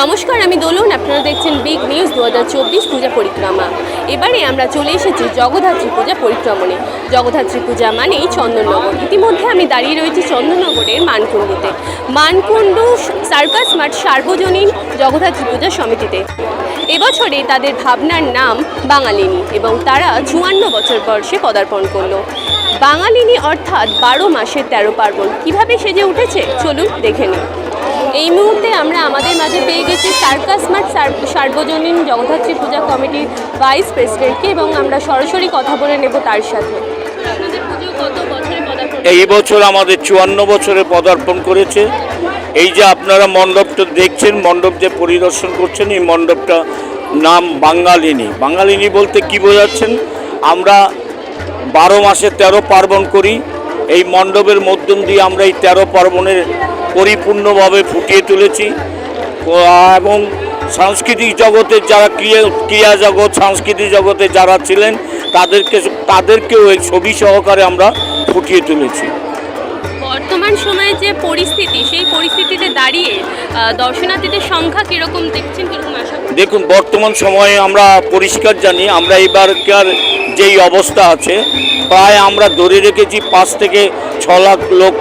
নমস্কার, আমি দোলন। আপনারা দেখছেন বিগ নিউজ দু হাজার চব্বিশ পূজা পরিক্রমা। এবারে আমরা চলে এসেছি জগদ্ধাত্রী পূজা পরিক্রমণে। জগদ্ধাত্রী পূজা মানেই চন্দননগর। ইতিমধ্যে আমি দাঁড়িয়ে রয়েছি চন্দননগরের মানকুণ্ডুতে। মানকুণ্ডু সার্কাস মাঠ সার্বজনীন জগদ্ধাত্রী পূজা সমিতিতে। এবছরে তাদের ভাবনার নাম বাঙালিনী এবং তারা চুয়ান্ন বছর বর্ষে পদার্পণ করল। বাঙালিনী অর্থাৎ বারো মাসের তেরো পার্বণ। কীভাবে সেজে উঠেছে? চলুন দেখে নিই। এই মুহূর্তে আমরা আমাদের মাঝে পেয়ে গেছি সার্কাস মাঠ সার- সার্বজনীন জগদ্ধাত্রী পূজা কমিটির ভাইস প্রেসিডেন্টকে এবং আমরা সরাসরি কথা বলে নেব তার সাথে। এই বছর আমাদের চুয়ান্ন বছরে পদার্পণ করেছে। এই যে আপনারা মণ্ডপটা দেখছেন, মণ্ডপ যে পরিদর্শন করছেন, এই মণ্ডপটা নাম বাঙালিনী। বাঙালিনী বলতে কি বোঝাচ্ছেন? আমরা বারো মাসে তেরো পার্বণ করি। এই মণ্ডপের মধ্যম দিয়ে আমরা এই তেরো পার্বণের পরিপূর্ণভাবে ফুটিয়ে তুলেছি। এবং সাংস্কৃতিক জগতের যারা ক্রিয়া ক্রিয়া জগৎ সাংস্কৃতিক জগতে যারা ছিলেন তাদেরকে তাদেরকেও এই ছবি সহকারে আমরা ফুটিয়ে তুলেছি। বর্তমান সময়ে যে পরিস্থিতি সেই পরিস্থিতিতে দাঁড়িয়ে দর্শনার্থীদের সংখ্যা কীরকম দেখছেন কীরকম আশা দেখুন বর্তমান সময়ে আমরা পরিষ্কার জানি আমরা এবারকার যেই অবস্থা আছে প্রায় আমরা ধরে রেখেছি পাঁচ থেকে ছ লাখ লোক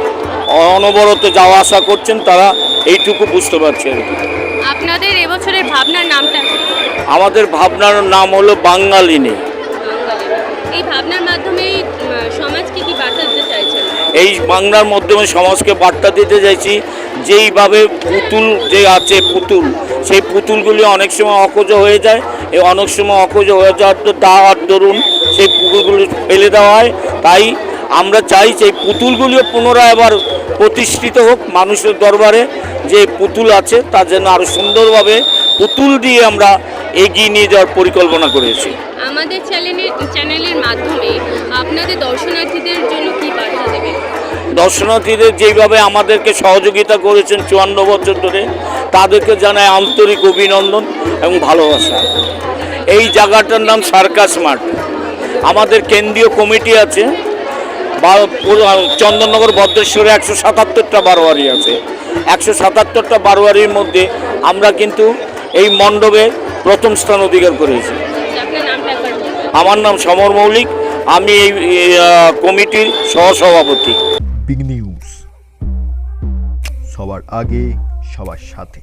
অনবরত যাওয়া আসা করছেন তারা এইটুকু বুঝতে পারছে আর কি। আপনাদের এবছরের ভাবনার নামটা কি? আমাদের ভাবনার নাম হলো বাঙালিনী এই ভাবনার মাধ্যমে উম, সমাজকে কি বার্তা দিতে চাইছেন এই বাংলার মাধ্যমে সমাজকে বার্তা দিতে চাইছি যেইভাবে পুতুল যে আছে পুতুল সেই পুতুলগুলি অনেক সময় অকজ হয়ে যায় এই অনেক সময় অকজ হয়ে যাওয়ার তো তার দরুন সেই পুতুলগুলি ফেলে দেওয়া হয় তাই আমরা চাই সেই পুতুলগুলিও পুনরায় আবার প্রতিষ্ঠিত হোক মানুষের দরবারে যে পুতুল আছে তা যেন আরও সুন্দরভাবে পুতুল দিয়ে আমরা এগিয়ে নিয়ে যাওয়ার পরিকল্পনা করেছি। আমাদের চ্যানেলের চ্যানেলের মাধ্যমে আপনাদের দর্শনার্থীদের জন্য কি বার্তা দেবেন? দর্শনার্থীদের যেইভাবে আমাদেরকে সহযোগিতা করেছেন চুয়ান্ন বছর ধরে তাদেরকে জানায় আন্তরিক অভিনন্দন এবং ভালোবাসা। এই জায়গাটার নাম সার্কাস মাঠ। আমাদের কেন্দ্রীয় কমিটি আছে চন্দননগর ভদ্রেশ্বরে একশো সাতাত্তরটা বারোয়ারি আছে। একশো সাতাত্তরটা বারোয়ারির মধ্যে আমরা কিন্তু এই মণ্ডপে প্রথম স্থান অধিকার করেছি। আমার নাম সমর মৌলিক আমি এই, কমিটির সহসভাপতি। বিগ নিউজ সবার আগে সবার সাথে।